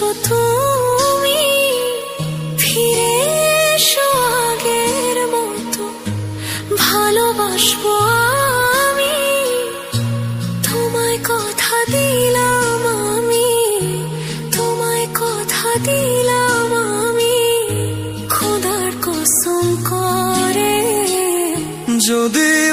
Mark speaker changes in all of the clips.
Speaker 1: তুমি? ফিরে মতো। ভালোবাসবো তোমায় কথা দিলাম তোমায় কথা দিলাম
Speaker 2: যদি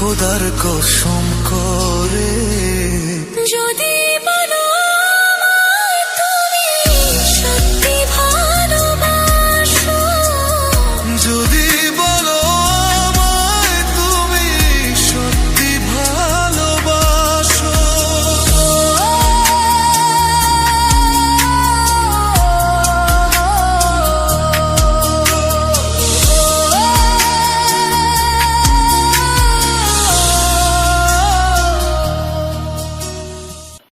Speaker 2: খোদার কসম করে।
Speaker 1: যদি